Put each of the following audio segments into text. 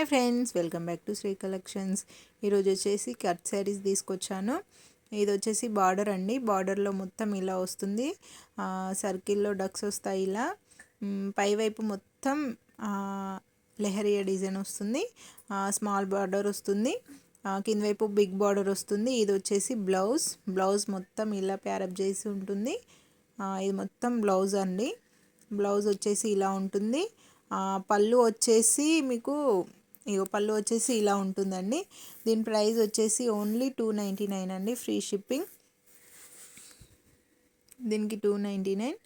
Hi friends welcome back to Shri collections. ఈరోజు వచ్చేసి cut saris తీసుకొచ్చాను. ఇది వచ్చేసి బార్డర్ అండి. బార్డర్లో మొత్తం ఇలా వస్తుంది. సర్కిల్లో డక్స్ వస్తాయి ఇలా. పైవైపు మొత్తం లెహరియా డిజైన్ వస్తుంది. స్మాల్ బార్డర్ వస్తుంది. కింద వైపు బిగ్ బార్డర్ వస్తుంది. ఇది వచ్చేసి బ్లౌజ్. బ్లౌజ్ మొత్తం ఇలా ప్యారప్ చేసి ఉంటుంది. ఇది మొత్తం బ్లౌజ్ అండి. బ్లౌజ్ వచ్చేసి ఇలా ఉంటుంది. పళ్ళు వచ్చేసి మీకు ఇగో పళ్ళు వచ్చేసి ఇలా ఉంటుందండి. దీని ప్రైస్ వచ్చేసి ఓన్లీ టూ నైంటీ నైన్ అండి. Free shipping. దీనికి టూ నైంటీ నైన్.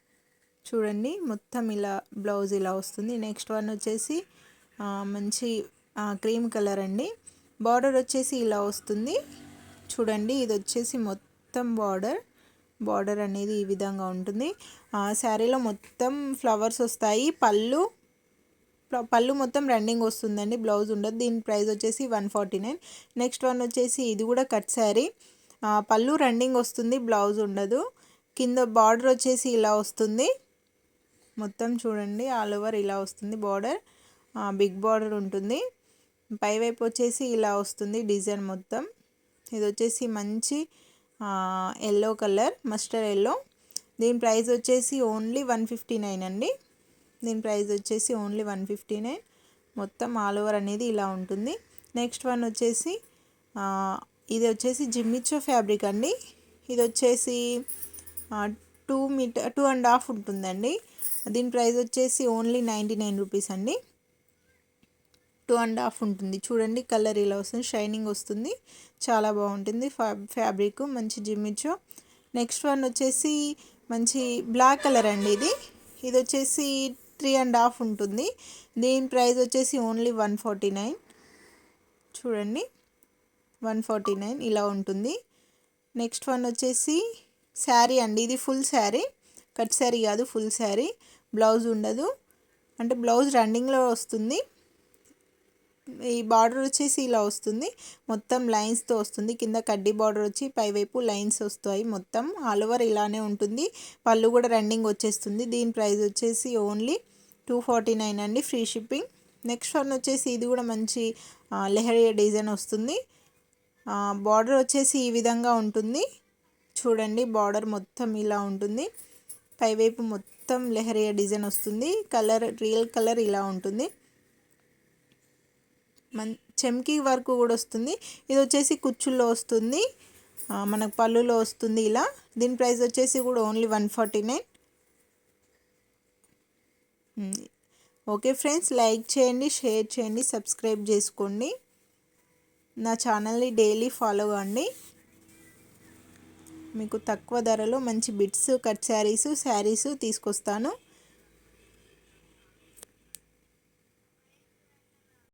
చూడండి మొత్తం ఇలా బ్లౌజ్ ఇలా వస్తుంది. నెక్స్ట్ వన్ వచ్చేసి మంచి క్రీమ్ కలర్ అండి. బార్డర్ వచ్చేసి ఇలా వస్తుంది. చూడండి ఇది వచ్చేసి మొత్తం బార్డర్. బార్డర్ అనేది ఈ విధంగా ఉంటుంది. శారీలో మొత్తం ఫ్లవర్స్ వస్తాయి. పళ్ళు పళ్ళు మొత్తం రన్నింగ్ వస్తుందండి. బ్లౌజ్ ఉండదు. దీని ప్రైస్ వచ్చేసి one forty nine. Next one వచ్చేసి ఇది కూడా కట్ శారీ. పళ్ళు రన్నింగ్ వస్తుంది. బ్లౌజ్ ఉండదు. కింద బార్డర్ వచ్చేసి ఇలా వస్తుంది. మొత్తం చూడండి. ఆల్ ఓవర్ ఇలా వస్తుంది బార్డర్. బిగ్ బార్డర్ ఉంటుంది. పైవైపు వచ్చేసి ఇలా వస్తుంది డిజైన్ మొత్తం. ఇది వచ్చేసి మంచి ఎల్లో కలర్. Mustard yellow. దీని ప్రైస్ వచ్చేసి ఓన్లీ వన్ ఫిఫ్టీ నైన్ అండి. దీని ప్రైస్ వచ్చేసి ఓన్లీ వన్ ఫిఫ్టీ నైన్. మొత్తం ఆల్ ఓవర్ అనేది ఇలా ఉంటుంది. నెక్స్ట్ వన్ వచ్చేసి ఇది వచ్చేసి జిమ్మిచ్చో ఫ్యాబ్రిక్ అండి. ఇది వచ్చేసి two metre two and half ఉంటుందండి. దీని ప్రైస్ వచ్చేసి ఓన్లీ నైంటీ నైన్ రూపీస్ అండి. టూ అండ్ హాఫ్ ఉంటుంది. చూడండి కలర్ ఇలా వస్తుంది షైనింగ్ వస్తుంది. చాలా బాగుంటుంది ఫ్యాబ్రిక్ మంచి జిమ్మిచ్చో. నెక్స్ట్ వన్ వచ్చేసి మంచి బ్లాక్ కలర్ అండి ఇది. ఇది వచ్చేసి త్రీ అండ్ హాఫ్ ఉంటుంది. దీని ప్రైస్ వచ్చేసి ఓన్లీ వన్ ఫార్టీ నైన్. చూడండి. వన్ ఫార్టీ నైన్ ఇలా ఉంటుంది. నెక్స్ట్ వన్ వచ్చేసి శారీ అండి. ఇది ఫుల్ శారీ. కట్ శారీ కాదు ఫుల్ శారీ. బ్లౌజ్ ఉండదు. అంటే బ్లౌజ్ రన్నింగ్లో వస్తుంది. ఈ బార్డర్ వచ్చేసి ఇలా వస్తుంది. మొత్తం లైన్స్తో వస్తుంది. కింద కడ్డీ బార్డర్ వచ్చి పైవైపు లైన్స్ వస్తాయి మొత్తం. ఆల్ ఓవర్ ఇలానే ఉంటుంది. పళ్ళు కూడా రన్నింగ్ వచ్చేస్తుంది. దీని ప్రైస్ వచ్చేసి ఓన్లీ టూ ఫార్టీ నైన్ అండి ఫ్రీ షిప్పింగ్. నెక్స్ట్ వన్ వచ్చేసి ఇది కూడా మంచి లెహరియా డిజైన్ వస్తుంది. బార్డర్ వచ్చేసి ఈ విధంగా ఉంటుంది. చూడండి బార్డర్ మొత్తం ఇలా ఉంటుంది. పైవైపు మొత్తం లెహరియా డిజైన్ వస్తుంది. కలర్ రియల్ కలర్ ఇలా ఉంటుంది. మన్ చెమ్కీ వర్క్ కూడా వస్తుంది. ఇది వచ్చేసి కుచ్చుల్లో వస్తుంది. మనకు పళ్ళులో వస్తుంది ఇలా. దీని ప్రైస్ వచ్చేసి కూడా only one forty nine. Okay friends like చేయండి షేర్ చేయండి సబ్స్క్రైబ్ చేసుకోండి. నా ఛానల్ని డైలీ ఫాలో అండి మీకు తక్కువ ధరలో మంచి బిట్స్ కట్ శారీస్ శారీస్ తీసుకొస్తాను.